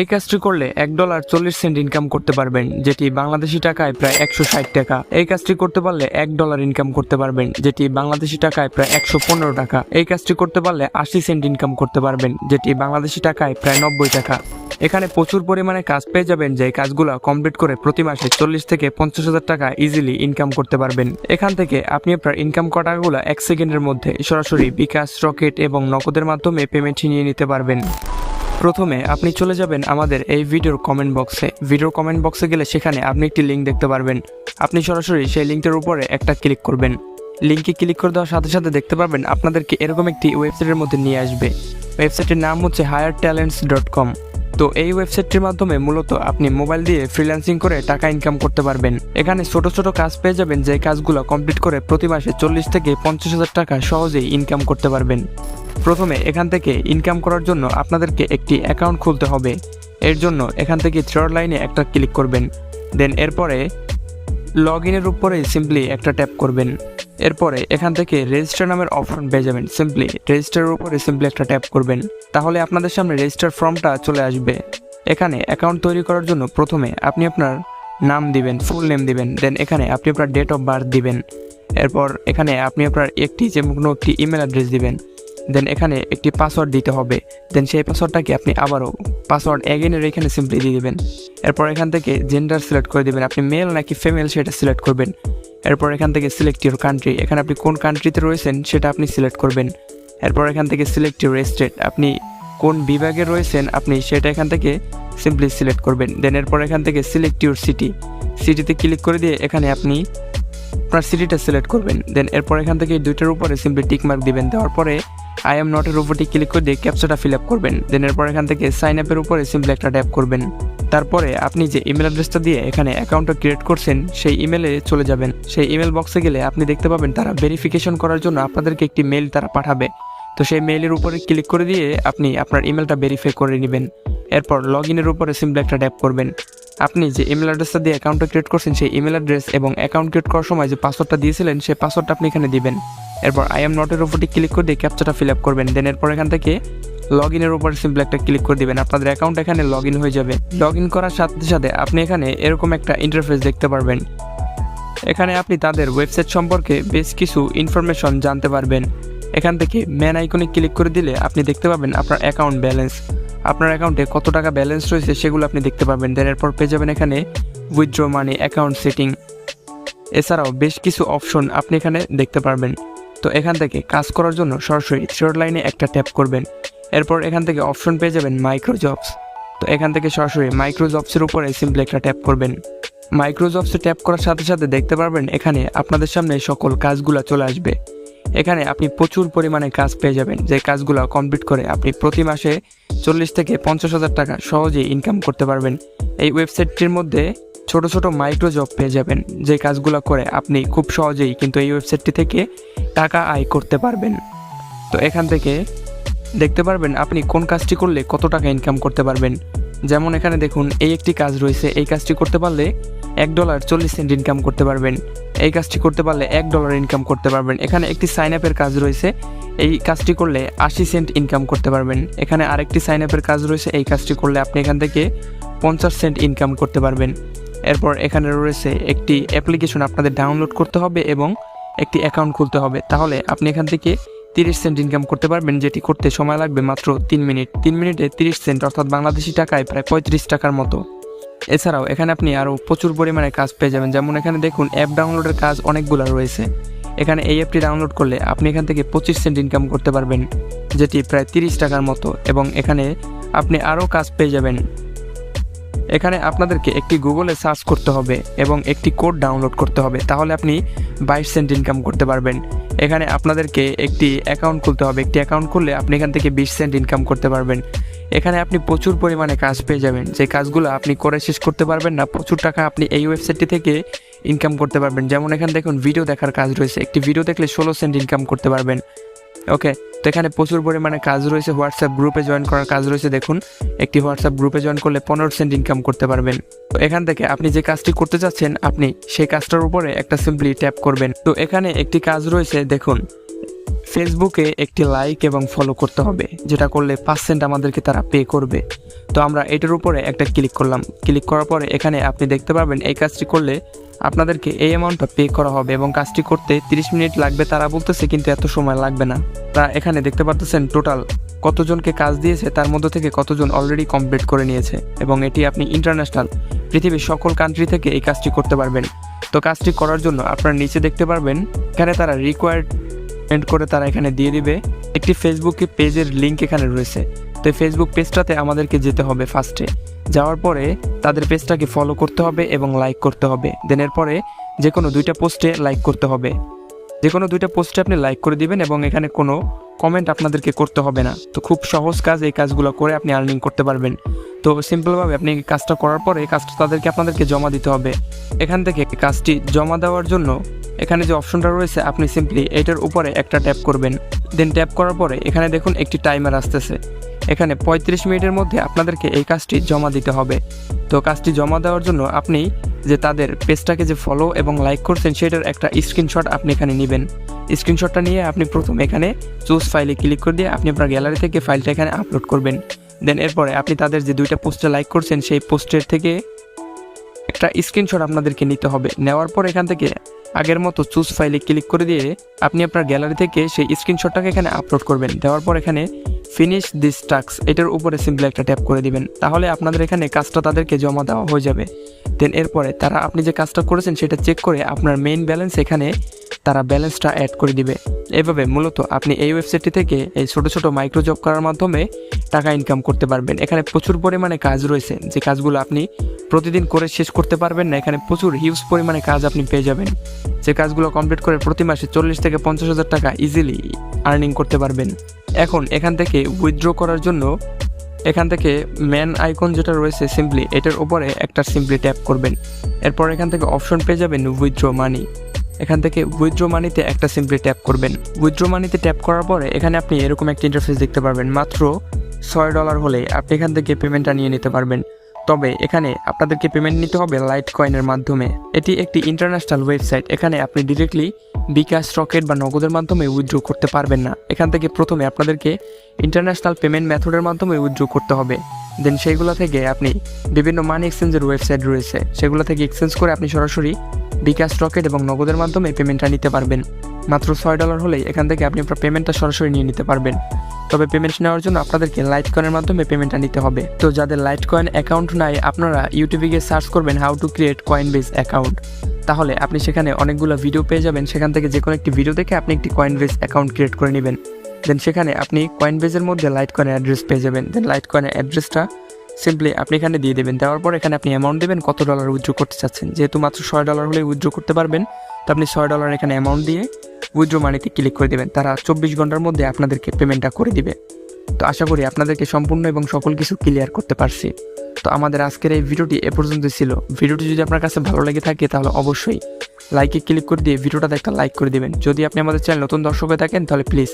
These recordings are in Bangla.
এই কাজটি করলে এক ডলার চল্লিশ সেন্ট ইনকাম করতে পারবেন, যেটি বাংলাদেশি টাকায় প্রায় একশো ষাট টাকা। এই কাজটি করতে পারলে এক ডলার ইনকাম করতে পারবেন, যেটি বাংলাদেশি টাকায় প্রায় একশো পনেরো টাকা। এই কাজটি করতে পারলে আশি সেন্ট ইনকাম করতে পারবেন, যেটি বাংলাদেশি টাকায় প্রায় নব্বই টাকা। এখানে প্রচুর পরিমাণে কাজ পেয়ে যাবেন যে কাজগুলো কমপ্লিট করে প্রতি মাসে চল্লিশ থেকে পঞ্চাশ হাজার টাকা ইজিলি ইনকাম করতে পারবেন। এখান থেকে আপনি আপনার ইনকাম করা টাকাগুলো এক সেকেন্ডের মধ্যে সরাসরি বিকাশ, রকেট এবং নগদের মাধ্যমে পেমেন্ট নিয়ে নিতে পারবেন। প্রথমে আপনি চলে যাবেন আমাদের এই ভিডিওর কমেন্ট বক্সে ভিডিওর কমেন্ট বক্সে গেলে সেখানে আপনি একটি লিঙ্ক দেখতে পারবেন। আপনি সরাসরি সেই লিঙ্কটার উপরে একটা ক্লিক করবেন। লিঙ্কে ক্লিক করে দেওয়ার সাথে সাথে দেখতে পারবেন আপনাদেরকে এরকম একটি ওয়েবসাইটের মধ্যে নিয়ে আসবে। ওয়েবসাইটের নাম হচ্ছে হায়ার ট্যালেন্টস ডট কম তো এই ওয়েবসাইটটির মাধ্যমে মূলত আপনি মোবাইল দিয়ে ফ্রিল্যান্সিং করে টাকা ইনকাম করতে পারবেন। এখানে ছোট ছোট কাজ পেয়ে যাবেন যে কাজগুলো কমপ্লিট করে প্রতি মাসে চল্লিশ থেকে পঞ্চাশ হাজার টাকা সহজেই ইনকাম করতে পারবেন। প্রথমে এখান থেকে ইনকাম করার জন্য আপনাদেরকে একটি অ্যাকাউন্ট খুলতে হবে। এর জন্য এখান থেকে থ্রার্ড লাইনে একটা ক্লিক করবেন। দেন এরপরে লগ ইনের উপরে সিম্পলি একটা ট্যাপ করবেন। এরপরে এখান থেকে রেজিস্টার নামের অপশন পেয়ে যাবেন। সিম্পলি রেজিস্টারের উপরে সিম্পলি একটা ট্যাপ করবেন। তাহলে আপনাদের সামনে রেজিস্টার ফর্মটা চলে আসবে। এখানে অ্যাকাউন্ট তৈরি করার জন্য প্রথমে আপনি আপনার নাম দিবেন ফুল নেম দিবেন দেন এখানে আপনি আপনার ডেট অফ বার্থ দিবেন। এরপর এখানে আপনি আপনার একটি যে কোনো একটি ইমেল অ্যাড্রেস দিবেন। দেন এখানে একটি পাসওয়ার্ড দিতে হবে। দেন সেই পাসওয়ার্ডটাকে আপনি আবারও পাসওয়ার্ড এগেনের এখানে সিম্পলি দিয়ে দিবেন। এরপর এখান থেকে জেন্ডার সিলেক্ট করে দিবেন। আপনি মেল নাকি ফিমেল সেটা সিলেক্ট করবেন। এরপর এখান থেকে সিলেক্ট ইউর কান্ট্রি এখানে আপনি কোন কান্ট্রিতে রয়েছেন সেটা আপনি সিলেক্ট করবেন। এরপর এখান থেকে সিলেক্ট ইউর স্টেট আপনি কোন বিভাগে রয়েছেন আপনি সেটা এখান থেকে সিম্পলি সিলেক্ট করবেন। দেন এরপর এখান থেকে সিলেক্ট ইউর সিটি সিটিতে ক্লিক করে দিয়ে এখানে আপনি আপনার সিটিটা সিলেক্ট করবেন। দেন এরপর এখান থেকে দুইটার উপরে সিম্পলি টিক মার্ক দিবেন। দেওয়ার পরে আই এম নটের উপরটি ক্লিক করে দিয়ে ক্যাপচাটা ফিল আপ করবেন। দেন এরপর এখান থেকে সাইন আপের উপরে সিম্পলি একটা ট্যাপ করবেন। তারপরে আপনি যে ইমেল অ্যাড্রেসটা দিয়ে এখানে অ্যাকাউন্টটা ক্রিয়েট করছেন, সেই ইমেলে চলে যাবেন। সেই ইমেল বক্সে গেলে আপনি দেখতে পাবেন তারা ভেরিফিকেশন করার জন্য আপনাদেরকে একটি মেইল তারা পাঠাবে। তো সেই মেইলের উপরে ক্লিক করে দিয়ে আপনি আপনার ইমেলটা ভেরিফাই করে নেবেন। এরপর লগ ইনের উপরে সিম্পলি একটা ট্যাপ করবেন। আপনি যে ইমেল অ্যাড্রেসটা দিয়ে অ্যাকাউন্টটা ক্রিয়েট করছেন, সেই ইমেল অ্যাড্রেস এবং অ্যাকাউন্ট ক্রিয়েট করার সময় যে পাসওয়ার্ডটা দিয়েছিলেন, সেই পাসওয়ার্ডটা আপনি এখানে দিবেন। এরপর আই এম নটের উপরটি ক্লিক করে দিয়ে ক্যাপচাটা ফিল আপ করবেন। দেন এরপর এখান থেকে লগ ইনের উপর সিম্পল একটা ক্লিক করে দিবেন। আপনাদের অ্যাকাউন্ট এখানে লগ ইন হয়ে যাবে। লগ ইন করার সাথে সাথে আপনি এখানে এরকম একটা ইন্টারফেস দেখতে পারবেন। এখানে আপনি তাদের ওয়েবসাইট সম্পর্কে বেশ কিছু ইনফরমেশন জানতে পারবেন। এখান থেকে ম্যান আইকনে ক্লিক করে দিলে আপনি দেখতে পাবেন আপনার অ্যাকাউন্ট ব্যালেন্স আপনার অ্যাকাউন্টে কত টাকা ব্যালেন্স রয়েছে সেগুলো আপনি দেখতে পাবেন দেন এরপর পেয়ে যাবেন এখানে উইথড্র মানি অ্যাকাউন্ট সেটিং এছাড়াও বেশ কিছু অপশন আপনি এখানে দেখতে পারবেন। তো এখান থেকে কাজ করার জন্য সরাসরি থ্রিওড লাইনে একটা ট্যাপ করবেন। এরপর এখান থেকে অপশন পেয়ে যাবেন মাইক্রো জবস তো এখান থেকে সরাসরি মাইক্রো জবসের উপরে সিম্পলি একটা ট্যাপ করবেন। মাইক্রো জবসে ট্যাপ করার সাথে সাথে দেখতে পারবেন এখানে আপনাদের সামনে সকল কাজগুলো চলে আসবে। এখানে আপনি প্রচুর পরিমাণে কাজ পেয়ে যাবেন। যে কাজগুলো কমপ্লিট করে আপনি প্রতি মাসে চল্লিশ থেকে পঞ্চাশ হাজার টাকা সহজেই ইনকাম করতে পারবেন। এই ওয়েবসাইটটির মধ্যে ছোট ছোট মাইক্রো জব পেয়ে যাবেন। যে কাজগুলো করে আপনি খুব সহজেই কিন্তু এই ওয়েবসাইটটি থেকে টাকা আয় করতে পারবেন। তো এখান থেকে দেখতে পারবেন আপনি কোন কাজটি করলে কত টাকা ইনকাম করতে পারবেন। যেমন এখানে দেখুন, এই একটি কাজ রয়েছে। এই কাজটি করতে পারলে এক ডলার চল্লিশ সেন্ট ইনকাম করতে পারবেন। এই কাজটি করতে পারলে এক ডলার ইনকাম করতে পারবেন। এখানে একটি সাইন আপের কাজ রয়েছে। এই কাজটি করলে আশি সেন্ট ইনকাম করতে পারবেন। এখানে আরেকটি সাইন আপের কাজ রয়েছে। এই কাজটি করলে আপনি এখান থেকে পঞ্চাশ সেন্ট ইনকাম করতে পারবেন। এরপর এখানে রয়েছে একটি অ্যাপ্লিকেশন আপনাদের ডাউনলোড করতে হবে এবং একটি অ্যাকাউন্ট খুলতে হবে। তাহলে আপনি এখান থেকে তিরিশ সেন্ট ইনকাম করতে পারবেন, যেটি করতে সময় লাগবে মাত্র তিন মিনিট। তিন মিনিটে তিরিশ সেন্ট অর্থাৎ বাংলাদেশি টাকায় প্রায় পঁয়ত্রিশ টাকার মতো। এছাড়াও এখানে আপনি আরও প্রচুর পরিমাণে কাজ পেয়ে যাবেন। যেমন এখানে দেখুন অ্যাপ ডাউনলোডের কাজ অনেকগুলো রয়েছে। এখানে এই অ্যাপটি ডাউনলোড করলে আপনি এখান থেকে পঁচিশ সেন্ট ইনকাম করতে পারবেন, যেটি প্রায় তিরিশ টাকার মতো এবং এখানে আপনি আরও কাজ পেয়ে যাবেন। এখানে আপনাদেরকে একটি গুগলে সার্চ করতে হবে এবং একটি কোড ডাউনলোড করতে হবে, তাহলে আপনি বাইশ সেন্ট ইনকাম করতে পারবেন। এখানে আপনাদেরকে একটি অ্যাকাউন্ট খুলতে হবে। একটি অ্যাকাউন্ট খুললে আপনি এখান থেকে বিশ সেন্ট ইনকাম করতে পারবেন। এখানে আপনি প্রচুর পরিমাণে কাজ পেয়ে যাবেন। যে কাজগুলো আপনি করে শেষ করতে পারবেন না, প্রচুর টাকা আপনি এই ওয়েবসাইটটি থেকে ইনকাম করতে পারবেন। যেমন এখানে দেখুন ভিডিও দেখার কাজ রয়েছে। একটি ভিডিও দেখলে ষোলো সেন্ট ইনকাম করতে পারবেন। ওকে তো এখানে প্রচুর পরিমাণে কাজ রয়েছে। হোয়াটসঅ্যাপ গ্রুপে জয়েন করার কাজ রয়েছে। দেখুন, একটি হোয়াটসঅ্যাপ গ্রুপে জয়েন করলে পনেরো সেন্ট ইনকাম করতে পারবেন। তো এখান থেকে আপনি যে কাজটি করতে চাচ্ছেন, আপনি সেই কাজটার উপরে একটা সিম্পলি ট্যাপ করবেন। তো এখানে একটি কাজ রয়েছে, দেখুন ফেসবুকে একটি লাইক এবং ফলো করতে হবে, যেটা করলে পার্সেন্ট আমাদেরকে তারা পে করবে। তো আমরা এটার উপরে একটা ক্লিক করলাম। ক্লিক করার পরে এখানে আপনি দেখতে পারবেন এই কাজটি করলে আপনাদেরকে এই অ্যামাউন্টটা পে করা হবে এবং কাজটি করতে 30 মিনিট লাগবে। তারা বলতেছে কিন্তু এত সময় লাগবে না। তা এখানে দেখতে পাচ্ছেন টোটাল কতজনকে কাজ দিয়েছে, তার মধ্য থেকে কতজন অলরেডি কমপ্লিট করে নিয়েছে এবং এটি আপনি ইন্টারন্যাশনাল পৃথিবীর সকল কান্ট্রি থেকে এই কাজটি করতে পারবেন। তো কাজটি করার জন্য আপনারা নিচে দেখতে পারবেন, এখানে তারা রিকোয়ারমেন্ট করে তারা এখানে দিয়ে দিবে। একটি ফেসবুকে পেজের লিঙ্ক এখানে রয়েছে। তো এই ফেসবুক পেজটাতে আমাদেরকে যেতে হবে ফার্স্টে যাওয়ার পরে তাদের পেজটাকে ফলো করতে হবে এবং লাইক করতে হবে। দেন এরপরে যে কোনো দুইটা পোস্টে লাইক করতে হবে। যে কোনো দুইটা পোস্টে আপনি লাইক করে দিবেন এবং এখানে কোনো কমেন্ট আপনাদেরকে করতে হবে না। তো খুব সহজ কাজ এই কাজগুলো করে আপনি আর্নিং করতে পারবেন। তো সিম্পলভাবে আপনি কাজটা করার পরে কাজটা তাদেরকে আপনাদেরকে জমা দিতে হবে। এখান থেকে কাজটি জমা দেওয়ার জন্য এখানে যে অপশনটা রয়েছে, আপনি সিম্পলি এটার উপরে একটা ট্যাপ করবেন। দেন ট্যাপ করার পরে এখানে দেখুন একটি টাইমার আসতেছে। এখানে পঁয়ত্রিশ মিনিটের মধ্যে আপনাদেরকে এই কাজটি জমা দিতে হবে। তো কাজটি জমা দেওয়ার জন্য আপনি যে তাদের পেজটাকে যে ফলো এবং লাইক করছেন, সেটার একটা স্ক্রিনশট আপনি এখানে নেবেন। স্ক্রিনশটটা নিয়ে আপনি প্রথম এখানে চুজ ফাইলে ক্লিক করে দিয়ে আপনি আপনার গ্যালারি থেকে ফাইলটা এখানে আপলোড করবেন। দেন এরপরে আপনি তাদের যে দুইটা পোস্টে লাইক করছেন, সেই পোস্টের থেকে একটা স্ক্রিনশট আপনাদেরকে নিতে হবে। নেওয়ার পর এখান থেকে আগের মতো চুজ ফাইলে ক্লিক করে দিয়ে আপনি আপনার গ্যালারি থেকে সেই স্ক্রিনশটটাকে এখানে আপলোড করবেন। দেওয়ার পর এখানে ফিনিশ দিস টাস্ক এটার উপরে সিম্পলি একটা ট্যাপ করে দিবেন। তাহলে আপনাদের এখানে কাজটা তাদেরকে জমা দেওয়া হয়ে যাবে। দেন এরপরে তারা আপনি যে কাজটা করেছেন সেটা চেক করে আপনার মেইন ব্যালেন্স এখানে তারা ব্যালেন্সটা অ্যাড করে দিবে। এভাবে মূলত আপনি এই ওয়েবসাইটটি থেকে এই ছোট ছোট মাইক্রো জব করার মাধ্যমে টাকা ইনকাম করতে পারবেন। এখানে প্রচুর পরিমাণে কাজ রয়েছে। যে কাজগুলো আপনি প্রতিদিন করে শেষ করতে পারবেন না। এখানে প্রচুর হিউজ পরিমাণে কাজ আপনি পেয়ে যাবেন। যে কাজগুলো কমপ্লিট করে প্রতি মাসে চল্লিশ থেকে পঞ্চাশ হাজার টাকা ইজিলি আর্নিং করতে পারবেন। এখন এখান থেকে উইথড্র করার জন্য এখান থেকে ম্যান আইকন যেটা রয়েছে সিম্পলি এটার উপরে একটা সিম্পলি ট্যাপ করবেন। এরপর এখান থেকে অপশন পেয়ে যাবেন উইথড্র মানি এখান থেকে উইথড্র মানিতে একটা সিম্পলি ট্যাপ করবেন। উইথড্র মানিতে ট্যাপ করার পরে এখানে আপনি এরকম একটা ইন্টারফেস দেখতে পারবেন। মাত্র ছয় ডলার হলে আপনি এখান থেকে পেমেন্টটা নিয়ে নিতে পারবেন। তবে এখানে আপনাদেরকে পেমেন্ট নিতে হবে লাইট কয়েনের মাধ্যমে। এটি একটি ইন্টারন্যাশনাল ওয়েবসাইট এখানে আপনি ডিরেক্টলি বিকাশ, রকেট বা নগদের মাধ্যমে উইথড্র করতে পারবেন না। এখান থেকে প্রথমে আপনাদেরকে ইন্টারন্যাশনাল পেমেন্ট মেথডের মাধ্যমে উইথড্র করতে হবে। দেন সেইগুলো থেকে আপনি বিভিন্ন মানি এক্সচেঞ্জের ওয়েবসাইট রয়েছে, সেগুলো থেকে এক্সচেঞ্জ করে আপনি সরাসরি বিকাশ, রকেট এবং নগদের মাধ্যমে পেমেন্টটা নিতে পারবেন। মাত্র ছয় ডলার হলেই এখান থেকে আপনি আপনার পেমেন্টটা সরাসরি নিয়ে নিতে পারবেন। তবে পেমেন্ট নেওয়ার জন্য আপনাদেরকে লাইট কয়েনের মাধ্যমে পেমেন্টটা নিতে হবে। তো যাদের লাইট কয়েন অ্যাকাউন্ট নাই, আপনারা ইউটিউবে গিয়ে সার্চ করবেন how to create Coinbase account তাহলে আপনি সেখানে অনেকগুলো ভিডিও পেয়ে যাবেন। সেখান থেকে যে কোনো একটি ভিডিও দেখে আপনি একটি কয়েন বেস অ্যাকাউন্ট ক্রিয়েট করে নেবেন। দেন সেখানে আপনি কয়েন বেজের মধ্যে লাইট কয়েনের অ্যাড্রেস পেয়ে যাবেন। দেন লাইট কয়েনের অ্যাড্রেসটা সিম্পলি আপনি এখানে দিয়ে দেবেন। দেওয়ার পর এখানে আপনি অ্যামাউন্ট দেবেন, কত ডলার উইথড্র করতে চাচ্ছেন। যেহেতু মাত্র ছয় ডলার হলে উইথড্র করতে পারবেন, তো আপনি ছয় ডলার এখানে অ্যামাউন্ট দিয়ে উইথড্র মানিতে ক্লিক করে দেবেন। তারা চব্বিশ ঘণ্টার মধ্যে আপনাদেরকে পেমেন্টটা করে দিবে। তো আশা করি আপনাদেরকে সম্পূর্ণ এবং সকল কিছু ক্লিয়ার করতে পারছি। তো আমাদের আজকের এই ভিডিওটি এ পর্যন্ত ছিল। ভিডিওটি যদি আপনার কাছে ভালো লেগে থাকে তাহলে অবশ্যই লাইকে ক্লিক করে দিয়ে ভিডিওটাতে একটা লাইক করে দিবেন। যদি আপনি আমাদের চ্যানেল নতুন দর্শক হয়ে থাকেন তাহলে প্লিজ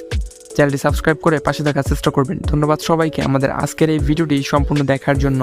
চ্যানেলটি সাবস্ক্রাইব করে পাশে থাকার চেষ্টা করবেন। ধন্যবাদ সবাইকে আমাদের আজকের এই ভিডিওটি সম্পূর্ণ দেখার জন্য।